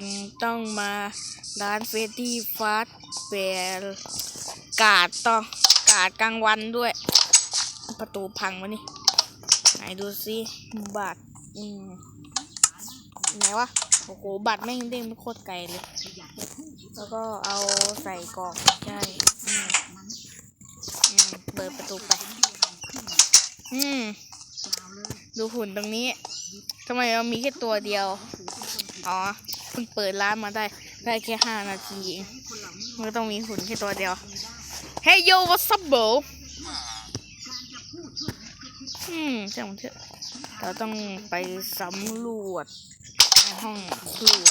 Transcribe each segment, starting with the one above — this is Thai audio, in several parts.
นต้องมาร้านเฟดดี้ฟาสเปลกาดต้องกาดกลางวันด้วย ประตูพังวะนี่ไหนดูสิบัตรอืมไหนวะโอ้โหบัตรแม่งเด้งไม่โคตรไกลเลย แล้วก็เอาใส่กล่องใช่อืมอืมเปิดประตูไป อืม ดูหุ่นตรงนี้ทำไมเรามีแค่ตัวเดียว อ๋อ เพิ่งเปิดร้านมาได้ ได้แค่ห้านาทีเองมันก็ต้องมีหุ่นแค่ตัวเดียว Hey yo what's up bro อืมช่างมันเถอะเราต้องไปสำรวจในห้องครัว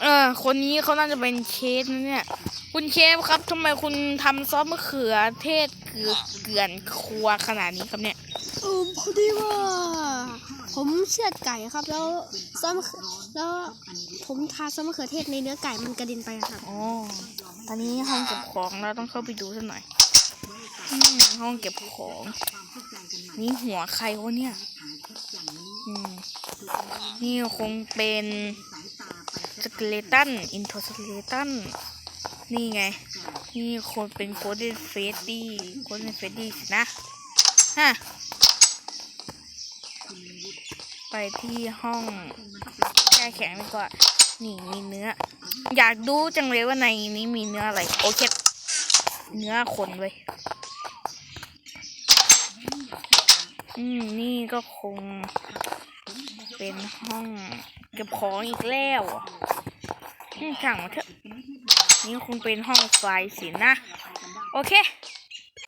เออ คนนี้เขาน่าจะเป็นเชฟนะเนี่ย คุณเชฟครับทำไมคุณทำซอสมะเขือเทศเกลือเกลื่อนครัวขนาดนี้ครับเนี่ย เออพอดีว่า ผมเชือดไก่ครับ แล้วซ้อมแล้วผมทาซอสมะเขือเทศในเนื้อไก่มันกระเด็นไปครับอ๋อตอนนี้ห้องเก็บของเราต้องเข้าไปดูสักหน่อยอืมห้องเก็บของ นี่หัวใครวะเนี่ยอืมนี่คงเป็นสเกเลตันอินโทสเกเลตันนี่ไง นี่คนเป็นโคดเดนเฟสดี้โคดเดนเฟสดี้นะฮะ ไปที่ห้องแช่แข็งดีกว่า นี่มีเนื้อ อยากดูจังเลยว่าในนี้มีเนื้ออะไร โอเค เนื้อคนเว้ยอืมนี่ก็คง เป็นห้องเก็บของอีกแล้วอืมช่างมันเถอะ นี่คงเป็นห้องไฟสินะ โอเค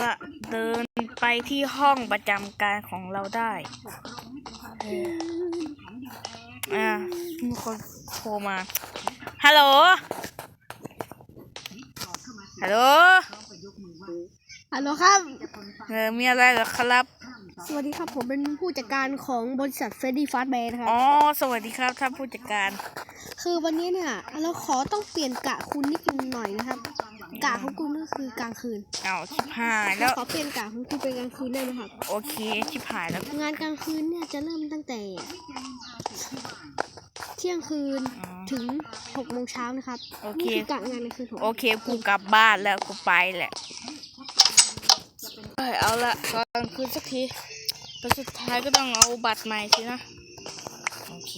ก็เดินไปที่ห้องประจำการของเราได้ อออ่ามีคนโทรมา ฮัลโหล ฮัลโหล ฮัลโหลครับ เออ มีอะไรเหรอครับ สวัสดีครับผมเป็นผู้จัดการของบริษัทเฟรดดี้ฟาสต์แบร์นะครับ อ๋อ สวัสดีครับท่านผู้จัดการ คือวันนี้เนี่ย เราขอต้องเปลี่ยนกะคุณนิดหน่อยนะครับ กะของคุณก็คือกลางคืนเอาชิบหายแล้ว ขอเปลี่ยนกะของคุณเป็นกลางคืนได้ไหมครับ โอเคชิบหายแล้ว งานกลางคืนเนี่ยจะเริ่มตั้งแต่ เที่ยงคืนอ๋อถึงหกโมงเช้านะครับโอเค นี่คือกะงานกลางคืนของโอเค กูกลับบ้านแล้วกูไปแหละเอ้ยเอาละตอนคืนสักทีแต่สุดท้ายก็ต้องเอาบัตรใหม่สินะ โอเค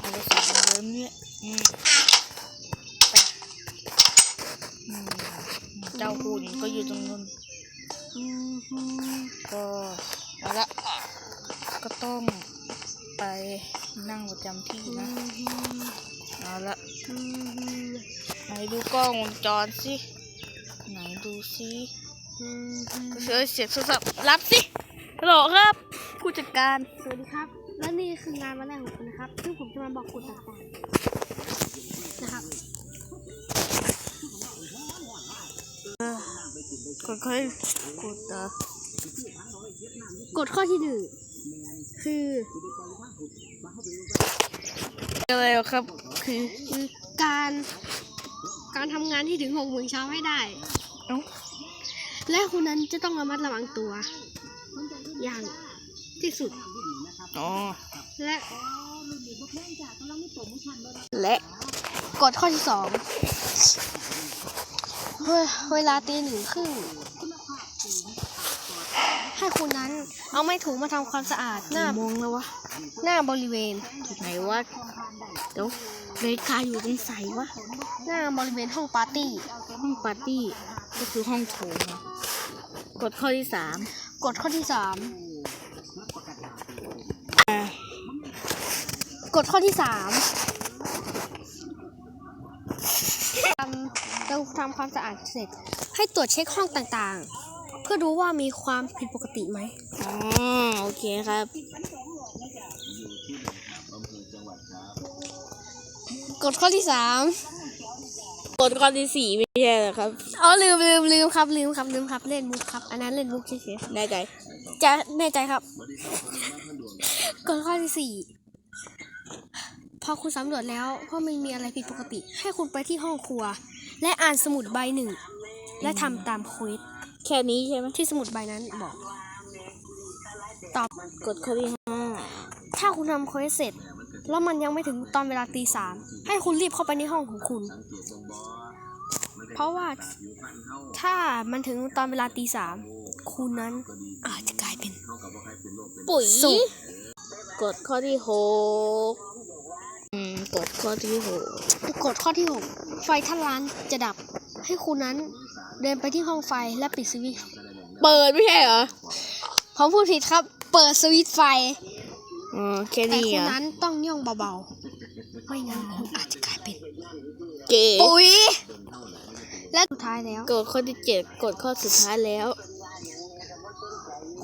เอาไปใส่เหมือนเดิมเนี่ยอืมไปอืมเจ้าหุ่นก็อยู่ตรงนู้นก็เอาละก็ต้องไปนั่งประจำที่นะเอาละไหนดูกล้องวงจรสิไหนดูสิเสียเสียงโทรศัพท์รับสิฮัลโหลครับ ผู้จัดการสวัสดีครับ และนี่คืองานวันแรกของคุณนะครับ ซึ่งผมจะมาบอกคุณต่างๆนะครับ ค่อยๆกดต่อกฎข้อที่หนึ่งคืออะไรเหรอครับคือคือการการทำงานที่ถึงหกโมงเช้าให้ได้เอ้าและคุณนั้นจะต้องระมัดระวังตัว อย่างที่สุดอ๋อและและกฎข้อที่สอง เฮ้ยเวลาตีหนึ่งครึ่งให้คุณนั้นเอาไม้ถูมาทำความสะอาดหน้ากี่โมงแล้ววะ หน้าบริเวณไหนวะเดี๋ยวนาฬิกาอยู่ตรงใสวะ หน้าบริเวณห้องปาร์ตี้ ห้องปาร์ตี้ก็คือห้องโถงอะกดข้อที่สามกฎข้อที่สามอะกฎข้อที่สามทำ เราทำความสะอาดเสร็จ ให้ตรวจเช็คห้องต่างๆ เพื่อดูว่ามีความผิดปกติไหมอ๋อโอเคครับกฎข้อที่สามกดข้อที่สี่ไม่ใช่เหรอครับ อ๋อลืมลืมลืมครับลืมครับลืมครับเล่นมุกครับ อันนั้นเล่นมุกเฉยแน่ใจๆจะแน่ใจครับกฎข้อที่สี่ พอคุณสำรวจแล้วว่าไม่มีอะไรผิดปกติ ให้คุณไปที่ห้องครัว และอ่านสมุดใบหนึ่ง และทำตามเควสแค่นี้ใช่ไหมที่สมุดใบนั้นบอก ตอบกดข้อที่ห้าถ้าคุณทำเควสเสร็จ แล้วมันยังไม่ถึงตอนเวลาตีสามให้คุณรีบเข้าไปในห้องของคุณ เพราะว่าถ้ามันถึงตอนเวลาตีสามคุณนั้นอาจจะกลายเป็น ปุ๋ยสุกกดข้อที่หกอืม กดข้อที่หกกฎข้อที่6ไฟท่านร้านจะดับ ให้คุณนั้นเดินไปที่ห้องไฟและปิดสวิตช์เปิดไม่ใช่เหรอผมพูดผิดครับ เปิดสวิตช์ไฟอ๋อแค่แต่นี้คุณอะนั้นต้องย่องเบาๆ ไม่งั้นคุณอาจจะกลายเป็นเก๋ปุ๋ยและสุดท้ายแล้ว กดข้อที่เจ็ดกดข้อสุดท้ายแล้ว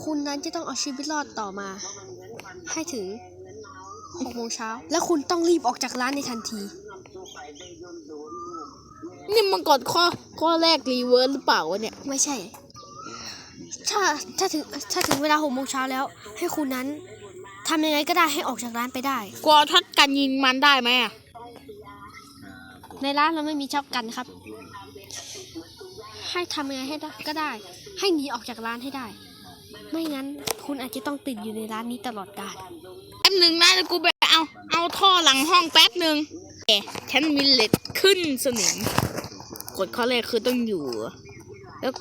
คุณนั้นจะต้องเอาชีวิตรอดต่อมา ให้ถึง 6โมงเช้า และคุณต้องรีบออกจากร้านในทันที นี่มันกดข้อข้อแรกรีเวิร์สหรือเปล่าวะเนี่ย ไม่ใช่ ถ้าถ้าถึงถ้าถึงเวลาหกโมงเช้าแล้ว ให้คุณนั้นทำยังไงก็ได้ให้ออกจากร้านไปได้ กลัวทัดกันยิงมันได้ไหมอะในร้านเราไม่มีช็อปกันครับ ให้ทำยังไงให้ได้ก็ได้ ให้หนีออกจากร้านให้ได้ ไม่งั้นคุณอาจจะต้องติดอยู่ในร้านนี้ตลอดกาลแป๊บหนึ่งนะเดี๋ยวกูไปเอาเอาท่อหลังห้องแป๊บหนึ่งเอ๊ะฉันมีเหล็กขึ้นสนิมกดข้อแรกคือต้องอยู่ แล้ว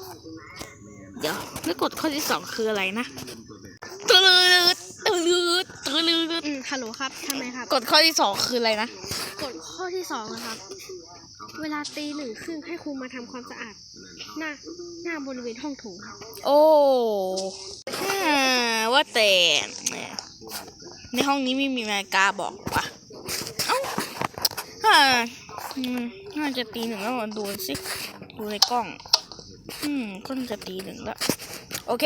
เดี๋ยวแล้วกดข้อที่สองคืออะไรนะตืดตืดตืดอืมฮัลโหลครับทำไมครับ กดข้อที่สองคืออะไรนะกฎข้อที่สองนะครับ เวลาตีหนึ่งครึ่งให้คุณมาทำความสะอาด หน้าหน้าบริเวณห้องโถงครับ โอ้ฮ่าว่าแต่เนี่ย ในห้องนี้ไม่มีนาฬิกาบอกว่ะเอ้าฮ่าน่าจะตีหนึ่งแล้วดูสิ ดูในกล้อง อืมก็น่าจะตีหนึ่งแล้ว โอเค